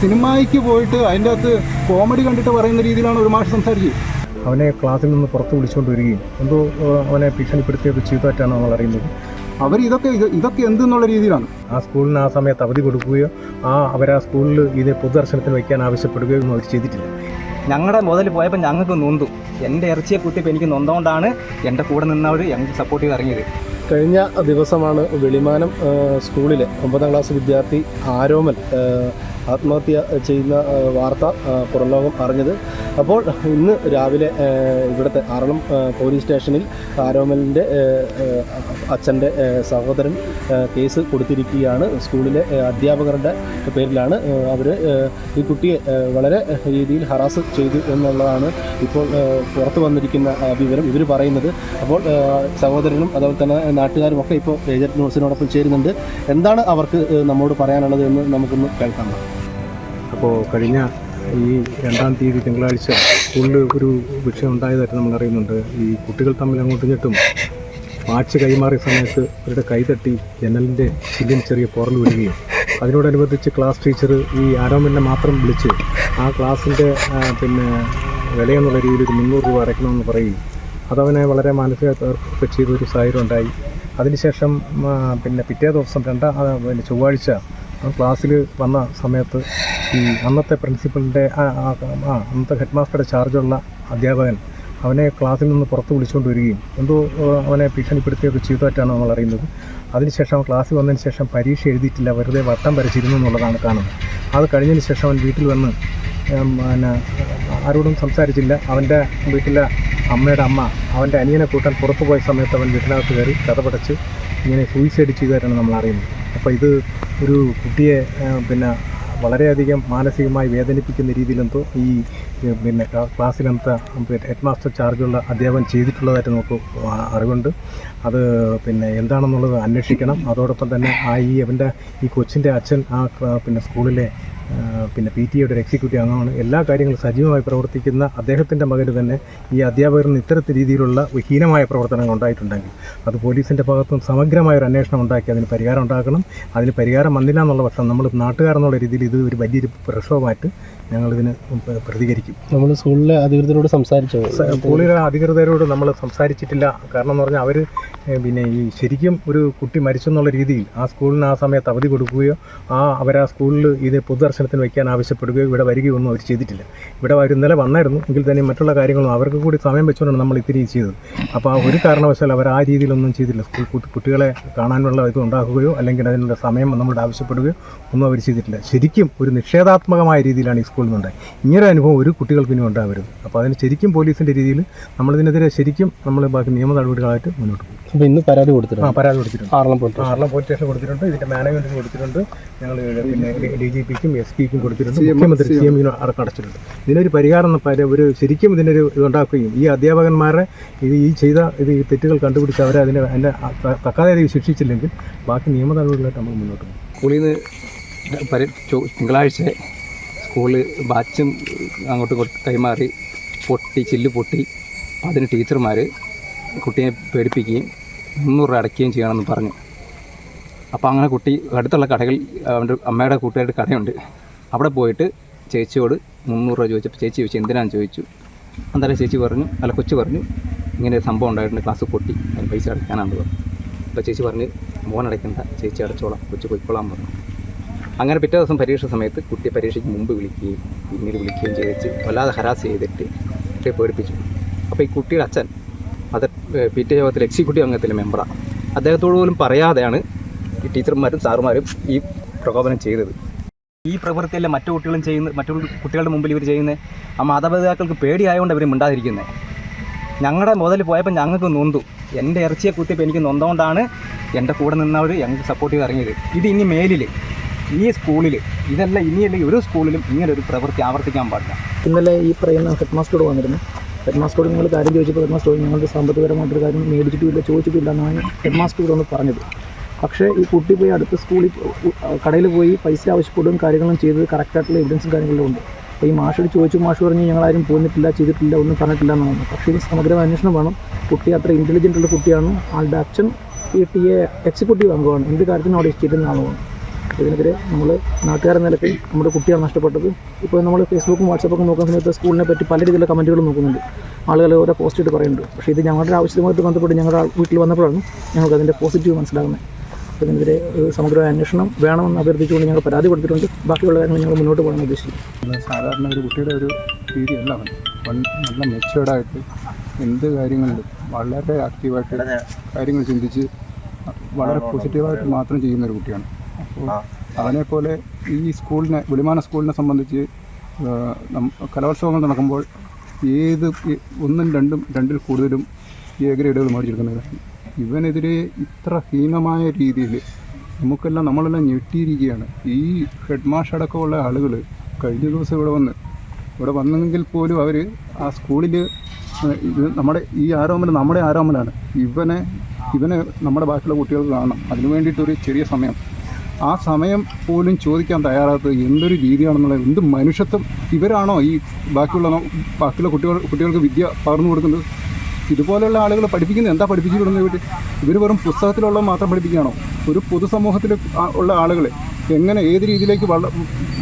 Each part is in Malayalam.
സിനിമയ്ക്ക് പോയിട്ട് അതിന്റെ അകത്ത് കോമഡി കണ്ടിട്ട് പറയുന്ന രീതിയിലാണ് ഒരു മാഷ് സംസാരിച്ചത്. അവനെ ക്ലാസ്സിൽ നിന്ന് പുറത്ത് വിളിച്ചുകൊണ്ട് വരികയും എന്തോ അവനെ ഭീഷണിപ്പെടുത്തിയൊക്കെ ചെയ്തതായിട്ടാണ് നമ്മൾ അറിയുന്നത്. അവർ ഇതൊക്കെ ഇത് ഇതൊക്കെ എന്തെന്നുള്ള രീതിയിലാണ്. ആ സ്കൂളിന് ആ സമയത്ത് അവധി കൊടുക്കുകയോ ആ അവർ ആ സ്കൂളിൽ ഇത് പൊതുദർശനത്തിന് വയ്ക്കാൻ ആവശ്യപ്പെടുകയോ ഒന്നും അവർ ചെയ്തിട്ടില്ല. ഞങ്ങളുടെ മുതൽ പോയപ്പോൾ ഞങ്ങൾക്ക് നൊന്തു. എന്റെ ഇറച്ചിയെ കുത്തിയപ്പോൾ എനിക്ക് നൊന്തുകൊണ്ടാണ് എന്റെ കൂടെ നിന്നവർ ഞങ്ങൾക്ക് സപ്പോർട്ട് ചെയ്ത് ഇറങ്ങിയത്. കഴിഞ്ഞ ദിവസമാണ് വെളിമാനം സ്കൂളിലെ ഒമ്പതാം ക്ലാസ് വിദ്യാർത്ഥി ആരോമൽ ആത്മഹത്യ ചെയ്യുന്ന വാർത്ത പുറംലോകം അറിഞ്ഞത്. അപ്പോൾ ഇന്ന് രാവിലെ ഇവിടുത്തെ ആറളം പോലീസ് സ്റ്റേഷനിൽ ആരോമലിന്റെ അച്ഛന്റെ സഹോദരൻ കേസ് കൊടുത്തിരിക്കുകയാണ്. സ്കൂളിലെ അധ്യാപകരുടെ പേരിലാണ് അവർ ഈ കുട്ടിയെ വളരെ രീതിയിൽ ഹറാസ് ചെയ്തു എന്നുള്ളതാണ് ഇപ്പോൾ പുറത്തു വന്നിരിക്കുന്ന വിവരം ഇവർ പറയുന്നത്. അപ്പോൾ സഹോദരനും അതുപോലെ തന്നെ നാട്ടുകാരും ഒക്കെ ഇപ്പോൾ ഏജന്റ് ന്യൂസിനോടൊപ്പം ചേരുന്നുണ്ട്. എന്താണ് അവർക്ക് നമ്മോട് പറയാനുള്ളത് എന്ന് നമുക്കൊന്ന് കേൾക്കാം. അപ്പോൾ കഴിഞ്ഞ ഈ രണ്ടാം തീയതി തിങ്കളാഴ്ച സ്കൂളിൽ ഒരു വിഷയം ഉണ്ടായതായിട്ട് നമ്മൾ അറിയുന്നുണ്ട്. ഈ കുട്ടികൾ തമ്മിൽ അങ്ങോട്ടും ഇങ്ങോട്ടും വാച്ച് കൈമാറിയ സമയത്ത് അവരുടെ കൈതട്ടി ജനലിന്റെ ചില്ലിന് ചെറിയ പുറൽ വീഴുകയും അതിനോടനുബന്ധിച്ച് ക്ലാസ് ടീച്ചർ ഈ ആരോമലിനെ മാത്രം വിളിച്ച് ആ ക്ലാസ്സിന്റെ പിന്നെ വിലയെന്നുള്ള രീതിയിൽ ഒരു മുന്നൂറ് രൂപ അടയ്ക്കണമെന്ന് പറയുകയും അതവനെ വളരെ മാനസിക തകർപ്പൊക്കെ ചെയ്തൊരു സാഹചര്യം ഉണ്ടായി. അതിനുശേഷം പിന്നെ പിറ്റേ ദിവസം രണ്ടാം പിന്നെ ചൊവ്വാഴ്ച ക്ലാസ്സിൽ വന്ന സമയത്ത് ഈ അന്നത്തെ പ്രിൻസിപ്പളിന്റെ ആ അന്നത്തെ ഹെഡ് മാസ്റ്ററുടെ ചാർജുള്ള അധ്യാപകൻ അവനെ ക്ലാസ്സിൽ നിന്ന് പുറത്ത് വിളിച്ചുകൊണ്ട് വരികയും എന്തോ അവനെ ഭീഷണിപ്പെടുത്തിയൊക്കെ ചെയ്തതായിട്ടാണ് നമ്മൾ അറിയുന്നത്. അതിനുശേഷം അവൻ ക്ലാസ്സിൽ വന്നതിന് ശേഷം പരീക്ഷ എഴുതിയിട്ടില്ല വെറുതെ വട്ടം വരച്ചിരുന്നു എന്നുള്ളതാണ് കാണുന്നത്. അത് കഴിഞ്ഞതിന് ശേഷം അവൻ വീട്ടിൽ വന്ന് പിന്നെ ആരോടും സംസാരിച്ചില്ല. അവന്റെ വീട്ടിലെ അമ്മയുടെ അമ്മ അവന്റെ അനിയനെ കൂട്ടാൻ പുറത്തു പോയ സമയത്ത് അവൻ വീട്ടിനകത്ത് കയറി കഥപടച്ച് ഇങ്ങനെ സൂയിസൈഡ് ചെയ്തതായിട്ടാണ് നമ്മൾ അറിയുന്നത്. അപ്പോൾ ഇത് ഒരു കുട്ടിയെ പിന്നെ വളരെയധികം മാനസികമായി വേദനിപ്പിക്കുന്ന രീതിയിലെന്തോ ഈ പിന്നെ ക്ലാ- ക്ലാസ്സിലെന്താ ഹെഡ് മാസ്റ്റർ ചാർജുള്ള അധ്യാപകൻ ചെയ്തിട്ടുള്ളതായിട്ട് നമുക്ക് അറിവുണ്ട്. അത് പിന്നെ എന്താണെന്നുള്ളത് അന്വേഷിക്കണം. അതോടൊപ്പം തന്നെ ആ ഈ അവന്റെ ഈ കൊച്ചിന്റെ അച്ഛൻ ആ പിന്നെ സ്കൂളിലെ പിന്നെ പി ടി എയുടെ ഒരു എക്സിക്യൂട്ടീവ് അംഗമാണ്. എല്ലാ കാര്യങ്ങളും സജീവമായി പ്രവർത്തിക്കുന്ന അദ്ദേഹത്തിന്റെ മകന് തന്നെ ഈ അധ്യാപകരിൽ നിന്ന് ഇത്തരത്തിൽ രീതിയിലുള്ള ഹീനമായ പ്രവർത്തനങ്ങൾ ഉണ്ടായിട്ടുണ്ടെങ്കിൽ അത് പോലീസിന്റെ ഭാഗത്തും സമഗ്രമായ ഒരു അന്വേഷണം ഉണ്ടാക്കി അതിന് പരിഹാരം ഉണ്ടാക്കണം. അതിന് പരിഹാരം വന്നില്ല എന്നുള്ള പക്ഷം നമ്മൾ നാട്ടുകാരെന്നുള്ള രീതിയിൽ ഇത് ഒരു വലിയൊരു പ്രശ്നമായിട്ട് ഞങ്ങളിതിന് പ്രതികരിക്കും. നമ്മൾ സ്കൂളിലെ അധികൃതരോട് സംസാരിച്ചു? സ്കൂളിലെ അധികൃതരോട് നമ്മൾ സംസാരിച്ചിട്ടില്ല. കാരണം എന്ന് പറഞ്ഞാൽ അവർ പിന്നെ ഈ ശരിക്കും ഒരു കുട്ടി മരിച്ചെന്നുള്ള രീതിയിൽ ആ സ്കൂളിന് ആ സമയത്ത് അവധി കൊടുക്കുകയോ ആ അവർ ആ സ്കൂളിൽ ഇത് പൊതുദർശനത്തിന് വയ്ക്കാൻ ആവശ്യപ്പെടുകയോ ഇവിടെ വരികയോ ഒന്നും അവർ ചെയ്തിട്ടില്ല. ഇവിടെ അവർ ഇന്നലെ വന്നായിരുന്നു. എങ്കിൽ തന്നെ മറ്റുള്ള കാര്യങ്ങളും അവർക്ക് കൂടി സമയം വെച്ചുകൊണ്ടാണ് നമ്മൾ ഇത്തിരി ചെയ്തത്. അപ്പോൾ ആ ഒരു കാരണവശാൽ അവർ ആ രീതിയിലൊന്നും ചെയ്തില്ല. സ്കൂൾ കുട്ടി- കുട്ടികളെ കാണാനുള്ള ഇത് ഉണ്ടാക്കുകയോ അല്ലെങ്കിൽ അതിനുള്ള സമയം നമ്മളോട് ആവശ്യപ്പെടുകയോ ഒന്നും അവർ ചെയ്തിട്ടില്ല. ശരിക്കും ഒരു നിഷേധാത്മകമായ രീതിയിലാണ് ഈ സ്കൂളിൽ നിന്നുണ്ടായി ഇങ്ങനൊരു അനുഭവം ഒരു കുട്ടികൾക്ക് ഇനി ഉണ്ടാവരുത്. അപ്പോൾ അതിന് ശരിക്കും പോലീസിന്റെ രീതിയിൽ നമ്മളിതിനെതിരെ ശരിക്കും നമ്മൾ ബാക്കി നിയമ നടപടികളായിട്ട് മുന്നോട്ട് പോകും. അപ്പോൾ ഇന്ന് പരാതി കൊടുത്തിട്ടുണ്ട്. ആ പരാതി കൊടുത്തിട്ടുണ്ട്. Aralam police Aralam police station കൊടുത്തിട്ടുണ്ട്. ഇതിന്റെ മാനേജ്മെന്റിന് കൊടുത്തിട്ടുണ്ട്. ഞങ്ങൾ പിന്നെ ഡി ജി പിക്കും എസ് പിക്കും കൊടുത്തിട്ടുണ്ട് മുഖ്യമന്ത്രി സി എം. അടക്കം അടച്ചിട്ടുണ്ട്. ഇതിനൊരു പരിഹാരം ഒരു ശരിക്കും ഇതിനൊരു ഇതുണ്ടാക്കുകയും ഈ അധ്യാപകന്മാരെ ഇത് ഈ ചെയ്ത ഇത് ഈ തെറ്റുകൾ കണ്ടുപിടിച്ച് അവരെ അതിനെ അതിന്റെ തക്കാതെ ശിക്ഷിച്ചില്ലെങ്കിൽ ബാക്കി നിയമ നടപടികളായിട്ട് നമ്മൾ മുന്നോട്ട് പോകും. സ്കൂളിൽ നിന്ന് തിങ്കളാഴ്ച സ്കൂൾ ബാച്ചും അങ്ങോട്ട് കൈമാറി പൊട്ടി ചില്ല് പൊട്ടി അതിന് ടീച്ചർമാർ കുട്ടിയെ പേടിപ്പിക്കുകയും മുന്നൂറ് രൂപ അടയ്ക്കുകയും ചെയ്യണമെന്ന് പറഞ്ഞു. അപ്പോൾ അങ്ങനെ കുട്ടി അടുത്തുള്ള കടകൾ അവന്റെ അമ്മയുടെ കൂട്ടുകാരുടെ കടയുണ്ട്. അവിടെ പോയിട്ട് ചേച്ചിയോട് മുന്നൂറ് രൂപ ചോദിച്ചപ്പോൾ ചേച്ചി ചോദിച്ചു എന്തിനാണെന്ന് ചോദിച്ചു. അന്നേരം ചേച്ചി പറഞ്ഞു അല്ല കൊച്ചു പറഞ്ഞു ഇങ്ങനെ സംഭവം ഉണ്ടായിട്ടുണ്ട് ക്ലാസ് പൊട്ടി അതിന് പൈസ അടയ്ക്കാനാണ് പറഞ്ഞു. അപ്പോൾ ചേച്ചി പറഞ്ഞ് മോൻ അടയ്ക്കണ്ട ചേച്ചി അടച്ചോളാം കൊച്ചു പൊയ്ക്കോളാം പറഞ്ഞു. അങ്ങനെ പിറ്റേ ദിവസം പരീക്ഷ സമയത്ത് കുട്ടിയെ പരീക്ഷയ്ക്ക് മുമ്പ് വിളിക്കുകയും പിന്നീട് വിളിക്കുകയും ചെയ്തിട്ട് വല്ലാതെ ഹരാസ് ചെയ്തിട്ട് കുട്ടിയെ പേടിപ്പിച്ചു. അപ്പോൾ ഈ കുട്ടിയുടെ അച്ഛൻ അത് പി ടി എക്സിക്യൂട്ടീവ് അംഗത്തിലെ മെമ്പറാണ് അദ്ദേഹത്തോട് പോലും പറയാതെയാണ് ടീച്ചർമാരും സാറുമാരും ഈ പ്രകോപനം ചെയ്തത്. ഈ പ്രവൃത്തിയല്ല മറ്റു കുട്ടികളും ചെയ്യുന്ന മറ്റു കുട്ടികളുടെ മുമ്പിൽ ഇവർ ചെയ്യുന്നത് ആ മാതാപിതാക്കൾക്ക് പേടിയായതുകൊണ്ട് അവർ മിണ്ടാതിരിക്കുന്നത് ഞങ്ങളുടെ മുതൽ പോയപ്പോൾ ഞങ്ങൾക്ക് നൊന്തു. എന്റെ ഇറച്ചിയെ കുത്തിയപ്പോൾ എനിക്ക് നൊന്തുകൊണ്ടാണ് എന്റെ കൂടെ നിന്നവർ ഞങ്ങൾക്ക് സപ്പോർട്ട് ചെയ്ത് ഇറങ്ങിയത്. ഇത് ഇനി മേലിൽ ഈ സ്കൂളിൽ ഇതല്ല ഇനിയല്ല ഒരു സ്കൂളിലും ഇങ്ങനെ ഒരു പ്രവൃത്തി ആവർത്തിക്കാൻ പാടില്ല. ഇന്നലെ ഈ പറയുന്ന ഹെഡ് മാസ്റ്ററോട് വന്നിരുന്നു. ഹെഡ് മാസ്റ്ററോട് നിങ്ങൾ കാര്യം ചോദിച്ചപ്പോൾ ഹെഡ് മാസ്റ്റർ ഞങ്ങൾക്ക് സാമ്പത്തികപരമായിട്ടൊരു കാര്യം മേടിച്ചിട്ടില്ല ചോദിച്ചിട്ടില്ല എന്നാണ് ഹെഡ് മാസ്റ്റർ ഒന്ന് പറഞ്ഞത്. പക്ഷേ ഈ കുട്ടി പോയി അടുത്ത സ്കൂളിൽ കടയിൽ പോയി പൈസ ആവശ്യപ്പെടുകയും കാര്യങ്ങളും ചെയ്തത് കറക്റ്റായിട്ടുള്ള എവിഡൻസും കാര്യങ്ങളും ഉണ്ട്. അപ്പോൾ ഈ മാഷോട് ചോദിച്ചു മാഷ് പറഞ്ഞ് ഞങ്ങളാരും പോന്നിട്ടില്ല ചെയ്തിട്ടില്ല ഒന്നും പറഞ്ഞിട്ടില്ല എന്നാണ് പക്ഷേ ഇത് സമഗ്രമായ അന്വേഷണം വേണം. കുട്ടി അത്ര ഇന്റലിജന്റ് ഉള്ള കുട്ടിയാണ്. ആളുടെ അച്ഛൻ ഈ ടി എ എക്സിക്യൂട്ടീവ് അംഗമാണ്. എന്ത് കാര്യത്തിനും അവിടെ ഇരിക്കുന്ന ആളുമാണ് ഇതിനെതിരെ നമ്മൾ നാട്ടുകാരെന്ന നിലയ്ക്ക് നമ്മുടെ കുട്ടിയാണ് നഷ്ടപ്പെട്ടത്. ഇപ്പോൾ നമ്മൾ ഫേസ്ബുക്കും വാട്സപ്പൊക്കെ നോക്കുന്ന സമയത്ത് സ്കൂളിനെ പറ്റി പല രീതിയിലുള്ള കമന്റുകൾ നോക്കുന്നുണ്ട്. ആളുകൾ ഓരോ പോസ്റ്റ് ഇട്ട് പറയുന്നുണ്ട്. പക്ഷേ ഇത് ഞങ്ങളുടെ ആവശ്യമായിട്ട് ബന്ധപ്പെട്ട് ഞങ്ങളുടെ വീട്ടിൽ വന്നപ്പോഴാണ് ഞങ്ങൾക്ക് അതിന്റെ പോസിറ്റീവ് മനസ്സിലാകുന്നത്. ഇതിനെതിരെ ഒരു സമഗ്രമായ അന്വേഷണം വേണമെന്ന് അഭ്യർത്ഥിച്ചുകൊണ്ട് ഞങ്ങൾ പരാതി കൊടുത്തിട്ടുണ്ട്. ബാക്കിയുള്ള കാര്യങ്ങൾ ഞങ്ങൾ മുന്നോട്ട് പോകണം ഉദ്ദേശിക്കുന്നു. സാധാരണ ഒരു കുട്ടിയുടെ ഒരു രീതിയല്ല അവൻ. നല്ല മെച്ചുവേർഡായിട്ട് എന്ത് കാര്യങ്ങളിലും വളരെ ആക്റ്റീവായിട്ട് കാര്യങ്ങൾ ചിന്തിച്ച് വളരെ പോസിറ്റീവായിട്ട് മാത്രം ചെയ്യുന്ന ഒരു കുട്ടിയാണ്. അപ്പോൾ അവനെപ്പോലെ ഈ സ്കൂളിനെ വിളിമാന സ്കൂളിനെ സംബന്ധിച്ച് കലോത്സവങ്ങൾ നടക്കുമ്പോൾ ഏത് ഒന്നും രണ്ടും രണ്ടിൽ കൂടുതലും എ ഗ്രേഡുകൾ മേടിച്ചെടുക്കുന്നവരാണ് ഇവനെതിരെ ഇത്ര ഹീനമായ രീതിയിൽ നമുക്കെല്ലാം നമ്മളെല്ലാം ഞെട്ടിയിരിക്കുകയാണ്. ഈ ഹെഡ് മാഷ് അടക്കമുള്ള ആളുകൾ കഴിഞ്ഞ ദിവസം ഇവിടെ വന്ന് ഇവിടെ വന്നെങ്കിൽ പോലും അവർ ആ സ്കൂളിൽ ഇത് നമ്മുടെ ഈ ആരോമൽ നമ്മുടെ ആരോമലാണ്. ഇവനെ ഇവനെ നമ്മുടെ ബാക്കിയുള്ള കുട്ടികൾക്ക് കാണണം. അതിനു വേണ്ടിയിട്ടൊരു ചെറിയ സമയം. ആ സമയം പോലും ചോദിക്കാൻ തയ്യാറാത്തത് എന്തൊരു രീതിയാണെന്നുള്ളത് എന്ത് മനുഷ്യത്വം ഇവരാണോ ഈ ബാക്കിയുള്ള ബാക്കിയുള്ള കുട്ടികൾ കുട്ടികൾക്ക് വിദ്യ പകർന്നു കൊടുക്കുന്നത്? ഇതുപോലെയുള്ള ആളുകൾ പഠിപ്പിക്കുന്നത് എന്താ പഠിപ്പിച്ചു വിടുന്നത് വീട്ടിൽ ഇവർ വെറും പുസ്തകത്തിലുള്ള മാത്രം പഠിപ്പിക്കുകയാണോ? ഒരു പൊതുസമൂഹത്തിൽ ഉള്ള ആളുകൾ എങ്ങനെ ഏത് രീതിയിലേക്ക് വള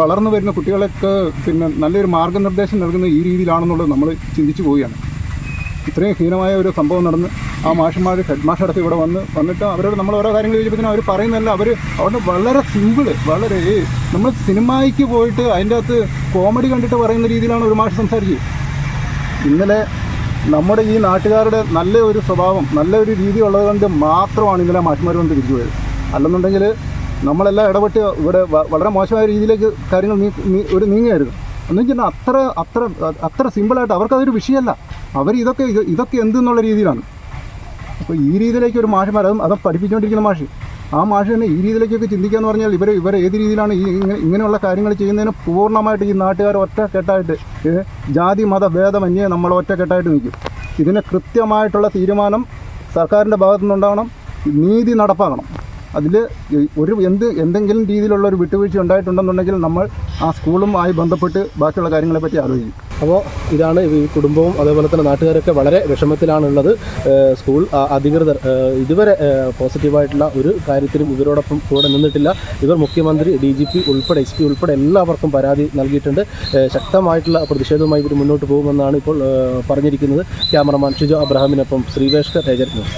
വളർന്നു വരുന്ന കുട്ടികളൊക്കെ പിന്നെ നല്ലൊരു മാർഗനിർദ്ദേശം നൽകുന്ന ഈ രീതിയിലാണെന്നുള്ളത് നമ്മൾ ചിന്തിച്ചു പോവുകയാണ്. ഇത്രയും ഹീനമായ ഒരു സംഭവം നടന്ന് ആ മാഷന്മാർ ഹെഡ് മാഷ് അടുത്ത് ഇവിടെ വന്ന് വന്നിട്ട് അവരോട് നമ്മൾ ഓരോ കാര്യങ്ങൾ ചോദിച്ചപ്പോൾ അവർ പറയുന്നതല്ല അവർ അവിടെ വളരെ സിമ്പിൾ വളരെ നമ്മൾ സിനിമയ്ക്ക് പോയിട്ട് അതിന്റെ അകത്ത് കോമഡി കണ്ടിട്ട് പറയുന്ന രീതിയിലാണ് ഒരു മാഷ് സംസാരിച്ചത്. ഇന്നലെ നമ്മുടെ ഈ നാട്ടുകാരുടെ നല്ല ഒരു സ്വഭാവം നല്ല ഒരു രീതി ഉള്ളത് കൊണ്ട് മാത്രമാണ് ഇന്നലെ മാഷ്മാർ കൊണ്ട് തിരിച്ചു പോയത്. അല്ലെന്നുണ്ടെങ്കിൽ നമ്മളെല്ലാം ഇടപെട്ട് ഇവിടെ വളരെ മോശമായ രീതിയിലേക്ക് കാര്യങ്ങൾ ഒരു നീങ്ങിയായിരുന്നു എന്ന് വെച്ചാൽ അത്ര അത്ര അത്ര സിമ്പിളായിട്ട് അവർക്കതൊരു വിഷയമല്ല. അവർ ഇതൊക്കെ ഇതൊക്കെ എന്തെന്നുള്ള രീതിയിലാണ്. അപ്പോൾ ഈ രീതിയിലേക്ക് ഒരു മാഷ് അതും അത് പഠിപ്പിച്ചുകൊണ്ടിരിക്കുന്ന മാഷ്. ആ മാഷ് തന്നെ ഈ രീതിയിലേക്കൊക്കെ ചിന്തിക്കുക എന്ന് പറഞ്ഞാൽ ഇവർ ഇവർ ഏത് രീതിയിലാണ് ഈ ഇങ്ങനെ ഇങ്ങനെയുള്ള കാര്യങ്ങൾ ചെയ്യുന്നതിന് പൂർണമായിട്ട് ഈ നാട്ടുകാർ ഒറ്റക്കെട്ടായിട്ട് കെട്ടായിട്ട് ജാതി മത ഭേദമന്യേ നമ്മൾ ഒറ്റക്കെട്ടായിട്ട് നിൽക്കും. ഇതിന് കൃത്യമായിട്ടുള്ള തീരുമാനം സർക്കാരിന്റെ ഭാഗത്തു നിന്നുണ്ടാകണം നീതി നടപ്പാക്കണം അതിൽ ഒരു എന്ത് എന്തെങ്കിലും രീതിയിലുള്ള ഒരു വിട്ടുവീഴ്ച ഉണ്ടായിട്ടുണ്ടെന്നുണ്ടെങ്കിൽ നമ്മൾ ആ സ്കൂളുമായി ബന്ധപ്പെട്ട് ബാക്കിയുള്ള കാര്യങ്ങളെ പറ്റി ആലോചിക്കും. അപ്പോൾ ഇതാണ് ഈ കുടുംബവും അതേപോലെ തന്നെ നാട്ടുകാരൊക്കെ വളരെ വിഷമത്തിലാണുള്ളത്. സ്കൂൾ അധികൃതർ ഇതുവരെ പോസിറ്റീവായിട്ടുള്ള ഒരു കാര്യത്തിലും ഇവരോടൊപ്പം കൂടെ നിന്നിട്ടില്ല. ഇവർ മുഖ്യമന്ത്രി ഡി ജി പി ഉൾപ്പെടെ എസ് പി ഉൾപ്പെടെ എല്ലാവർക്കും പരാതി നൽകിയിട്ടുണ്ട്. ശക്തമായിട്ടുള്ള പ്രതിഷേധവുമായി ഇവർ മുന്നോട്ട് പോകുമെന്നാണ് ഇപ്പോൾ പറഞ്ഞിരിക്കുന്നത്. ക്യാമറമാൻ ഷിജോ അബ്രഹാമിനൊപ്പം ശ്രീവേഷ്കർ ഏജന്റ്